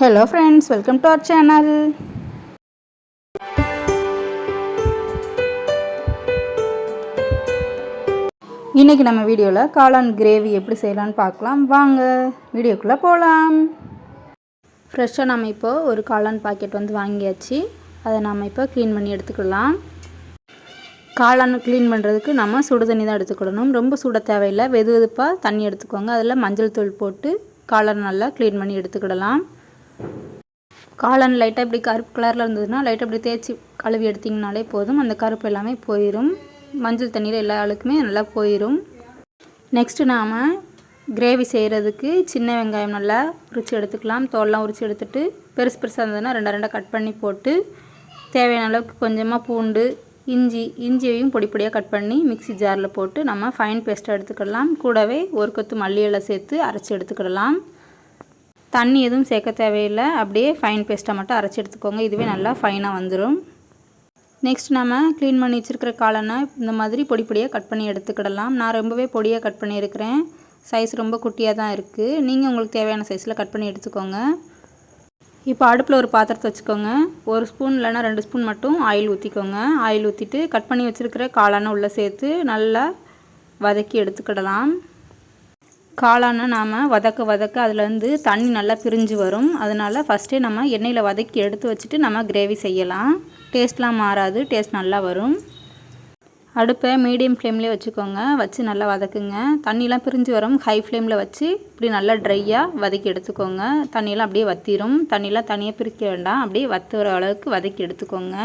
Hello friends welcome to our channel இன்றைக்கி நம்ம வீடியோவில் காளான் கிரேவி எப்படி செய்யலான்னு பார்க்கலாம். வாங்க வீடியோக்குள்ளே போகலாம் ஃப்ரெஷ்ஷாக நம்ம இப்போது ஒரு காளான் பாக்கெட் வந்து வாங்கியாச்சு. அதை நம்ம இப்போ க்ளீன் பண்ணி எடுத்துக்கலாம். காளான் க்ளீன் பண்ணுறதுக்கு நம்ம சுடு தண்ணி தான் எடுத்துக்கிடணும். ரொம்ப சுட தேவையில்லை. வெது வெதுப்பாக தண்ணி எடுத்துக்கோங்க. அதில் மஞ்சள் தூள் போட்டு காளான் நல்லா க்ளீன் பண்ணி எடுத்துக்கிடலாம். காளான் லைட்டாக இப்படி கருப்பு கலரில் இருந்ததுன்னா லைட்டாக இப்படி தேய்ச்சி கழுவி எடுத்திங்கனாலே போதும். அந்த கருப்பு எல்லாமே போயிடும் மஞ்சள் தண்ணியில் எல்லா ஆளுக்குமே நல்லா போயிடும் நெக்ஸ்ட்டு நாம் கிரேவி செய்கிறதுக்கு சின்ன வெங்காயம் நல்லா உரிச்சு எடுத்துக்கலாம். தோல்லாம் உரிச்சு எடுத்துட்டு பெருசு பெருசாக இருந்ததுன்னா ரெண்டா ரெண்டாக கட் பண்ணி போட்டு தேவையான அளவுக்கு கொஞ்சமாக பூண்டு இஞ்சி இஞ்சியையும் பொடி பொடியாக கட் பண்ணி மிக்ஸி ஜாரில் போட்டு நம்ம ஃபைன் பேஸ்ட்டாக எடுத்துக்கிடலாம் கூடவே ஒரு கொத்து மல்லி இலை சேர்த்து அரைச்சி எடுத்துக்கிடலாம். தண்ணி எதுவும் சேர்க்க தேவையில்லை. அப்படியே ஃபைன் பேஸ்ட்டாக மட்டும் அரைச்சி எடுத்துக்கோங்க. இதுவே நல்லா ஃபைனாக வந்துடும் நெக்ஸ்ட் நம்ம க்ளீன் பண்ணி வச்சுருக்கிற காளானை இந்த மாதிரி பொடி பொடியாக கட் பண்ணி எடுத்துக்கிடலாம். நான் ரொம்பவே பொடியாக கட் பண்ணியிருக்கிறேன். சைஸ் ரொம்ப குட்டியாக தான் இருக்குது நீங்கள் உங்களுக்கு தேவையான சைஸில் கட் பண்ணி எடுத்துக்கோங்க. இப்போ அடுப்பில் ஒரு பாத்திரத்தை வச்சுக்கோங்க. ஒரு ஸ்பூன் இல்லைனா ரெண்டு ஸ்பூன் மட்டும் ஆயில் ஊற்றிக்கோங்க ஆயில் ஊற்றிட்டு கட் பண்ணி வச்சுருக்கிற காளானை உள்ளே சேர்த்து நல்லா வதக்கி எடுத்துக்கிடலாம். காளானை நாம் வதக்க வதக்க அதுலேருந்து தண்ணி நல்லா பிரிஞ்சு வரும். அதனால் ஃபஸ்ட்டே நம்ம எண்ணெயில் வதக்கி எடுத்து வச்சுட்டு நம்ம கிரேவி செய்யலாம். டேஸ்ட்லாம் மாறாது டேஸ்ட் நல்லா வரும். அடுப்பை மீடியம் ஃப்ளேம்லேயே வச்சுக்கோங்க. வச்சு நல்லா வதக்குங்க. தண்ணிலாம் பிரிஞ்சு வரும். ஹை ஃப்ளேமில் வச்சு இப்படி நல்லா ட்ரையாக வதக்கி எடுத்துக்கோங்க. தண்ணியெலாம் அப்படியே வற்றிடும் தண்ணியெலாம் தனியாக பிரிக்க வேண்டாம். அப்படியே வத்துற அளவுக்கு வதக்கி எடுத்துக்கோங்க.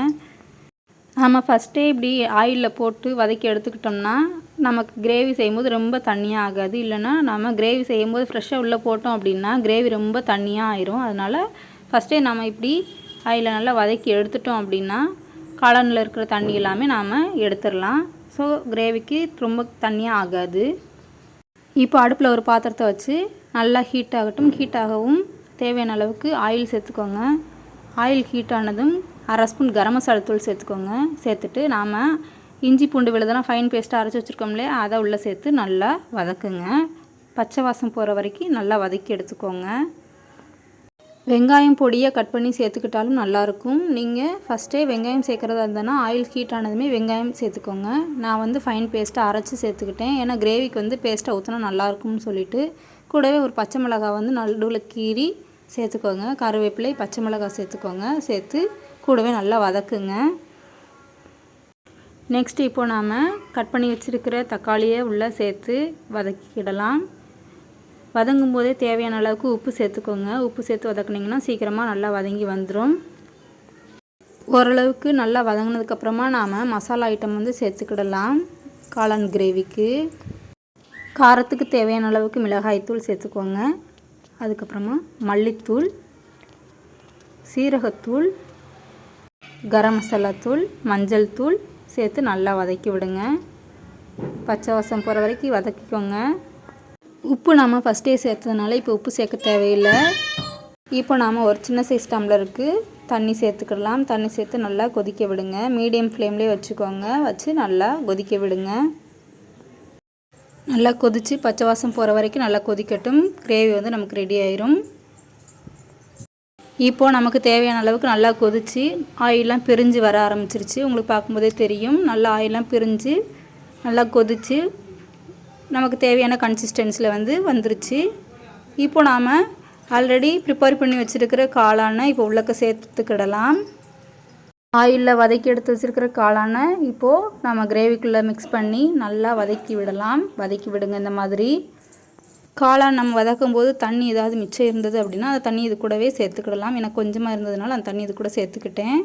நம்ம ஃபஸ்ட்டே இப்படி ஆயிலில் போட்டு வதக்கி எடுத்துக்கிட்டோம்னா நமக்கு கிரேவி செய்யும்போது ரொம்ப தண்ணியாக ஆகாது. இல்லைன்னா நம்ம கிரேவி செய்யும்போது ஃப்ரெஷ்ஷாக உள்ளே போட்டோம் அப்படின்னா கிரேவி ரொம்ப தண்ணியாக ஆயிரும். அதனால் ஃபஸ்ட்டே நம்ம இப்படி அதில் நல்லா வதக்கி எடுத்துட்டோம் அப்படின்னா காளானில் இருக்கிற தண்ணி எல்லாமே நாம் எடுத்துடலாம். ஸோ கிரேவிக்கு ரொம்ப தண்ணியாக ஆகாது. இப்போ அடுப்பில் ஒரு பாத்திரத்தை வச்சு நல்லா ஹீட் ஆகட்டும். ஹீட் ஆகவும் தேவையான அளவுக்கு ஆயில் சேர்த்துக்கோங்க. ஆயில் ஹீட் ஆனதும் அரை ஸ்பூன் கரம் மசாலா தூள் சேர்த்துக்கோங்க. சேர்த்துட்டு நாம் இஞ்சி பூண்டு விழுதெல்லாம் ஃபைன் பேஸ்ட்டாக அரைச்சி வச்சுருக்கோம்லே அதை உள்ளே சேர்த்து நல்லா வதக்குங்க. பச்சை வாசம் போகிற வரைக்கும் நல்லா வதக்கி எடுத்துக்கோங்க. வெங்காயம் பொடியை கட் பண்ணி சேர்த்துக்கிட்டாலும் நல்லாயிருக்கும். நீங்கள் ஃபஸ்ட்டே வெங்காயம் சேர்க்குறதா இருந்ததுன்னா ஆயில் ஹீட் ஆனதுமே வெங்காயம் சேர்த்துக்கோங்க. நான் வந்து ஃபைன் பேஸ்ட்டாக அரைச்சி சேர்த்துக்கிட்டேன். ஏன்னா கிரேவிக்கு வந்து பேஸ்ட்டை ஊற்றினா நல்லாயிருக்கும்னு சொல்லிட்டு. கூடவே ஒரு பச்சை மிளகாய் வந்து நடுவில் கீறி சேர்த்துக்கோங்க. கருவேப்பிலை பச்சை மிளகாய் சேர்த்துக்கோங்க. சேர்த்து கூடவே நல்லா வதக்குங்க. நெக்ஸ்ட்டு இப்போது நாம் கட் பண்ணி வச்சுருக்கிற தக்காளியை உள்ளே சேர்த்து வதக்கிக்கிடலாம். வதங்கும் போதே தேவையான அளவுக்கு உப்பு சேர்த்துக்கோங்க. உப்பு சேர்த்து வதக்குனிங்கன்னா சீக்கிரமாக நல்லா வதங்கி வந்துடும் ஓரளவுக்கு நல்லா வதங்கினதுக்கப்புறமா நாம் மசாலா ஐட்டம் வந்து சேர்த்துக்கிடலாம். காளான் கிரேவிக்கு காரத்துக்கு தேவையான அளவுக்கு மிளகாய்த்தூள் சேர்த்துக்கோங்க. அதுக்கப்புறமா மல்லித்தூள் சீரகத்தூள் கரம் மசாலா தூள் மஞ்சள் தூள் சேர்த்து நல்லா வதக்கி விடுங்க. பச்சை வாசம் போகிற வரைக்கும் வதக்கிக்கோங்க. உப்பு நாம் ஃபஸ்ட்டே சேர்த்ததுனால இப்போ உப்பு சேர்க்க தேவையில்லை. இப்போ நாம் ஒரு சின்ன சைஸ் டம்ளருக்கு தண்ணி சேர்த்துக்கிடலாம் தண்ணி சேர்த்து நல்லா கொதிக்க விடுங்க. மீடியம் ஃப்ளேம்லேயே வச்சுக்கோங்க. வச்சு நல்லா கொதிக்க விடுங்க. நல்லா கொதித்து பச்சை வாசம் போகிற வரைக்கும் நல்லா கொதிக்கட்டும். கிரேவி வந்து நமக்கு ரெடி ஆயிரும். இப்போது நமக்கு தேவையான அளவுக்கு நல்லா கொதித்து ஆயிலெலாம் பிரிஞ்சு வர ஆரம்பிச்சிருச்சு. உங்களுக்கு பார்க்கும்போதே தெரியும். நல்லா ஆயிலெலாம் பிரிஞ்சு நல்லா கொதித்து நமக்கு தேவையான கன்சிஸ்டன்சியில் வந்து வந்துருச்சு. இப்போ நாம் ஆல்ரெடி ப்ரிப்பேர் பண்ணி வச்சுருக்கிற காளானை இப்போ உள்ளக்க சேர்த்துக்கிடலாம். ஆயிலில் வதக்கி எடுத்து வச்சுருக்கிற காளானை இப்போது நம்ம கிரேவிக்குள்ளே மிக்ஸ் பண்ணி நல்லா வதக்கி விடலாம். வதக்கி விடுங்க இந்த மாதிரி. காளான் நம்ம வதக்கும் போது தண்ணி ஏதாவது மிச்சம் இருந்தது அப்படின்னா அந்த தண்ணி இது கூடவே சேர்த்துக்கிடலாம். எனக்கு கொஞ்சமாக இருந்ததுனால அந்த தண்ணி இது கூட சேர்த்துக்கிட்டேன்.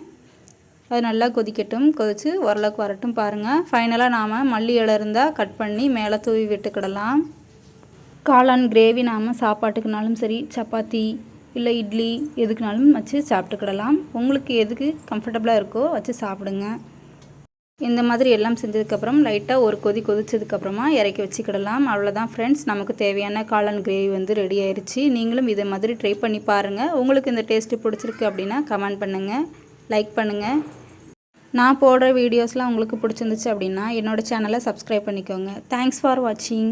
அது நல்லா கொதிக்கட்டும். கொதித்து ஓரளவுக்கு வரட்டும் பாருங்கள் ஃபைனலாக நாம் மல்லி இலை இருந்தால் கட் பண்ணி மேலே தூவி விட்டுக்கிடலாம். காளான் கிரேவி நாம் சாப்பாட்டுக்குனாலும் சரி சப்பாத்தி இல்லை இட்லி எதுக்குனாலும் வச்சு சாப்பிட்டுக்கிடலாம். உங்களுக்கு எதுக்கு கம்ஃபர்டபுளாக இருக்கோ வச்சு சாப்பிடுங்க. இந்த மாதிரி எல்லாம் செஞ்சதுக்கப்புறம் லைட்டாக ஒரு கொதி கொதிச்சதுக்கப்புறமா இறக்கி வச்சுக்கிடலாம். அவ்வளோதான் ஃப்ரெண்ட்ஸ் நமக்கு தேவையான காளான் கிரேவி வந்து ரெடி ஆயிடுச்சு நீங்களும் இதை மாதிரி ட்ரை பண்ணி பாருங்கள் உங்களுக்கு இந்த டேஸ்ட்டு பிடிச்சிருக்கு அப்படின்னா கமெண்ட் பண்ணுங்கள் லைக் பண்ணுங்கள் நான் போடுற வீடியோஸ்லாம் உங்களுக்கு பிடிச்சிருந்துச்சு அப்படின்னா என்னோடய சேனலை சப்ஸ்கிரைப் பண்ணிக்கோங்க. தேங்க்ஸ் ஃபார் வாட்சிங்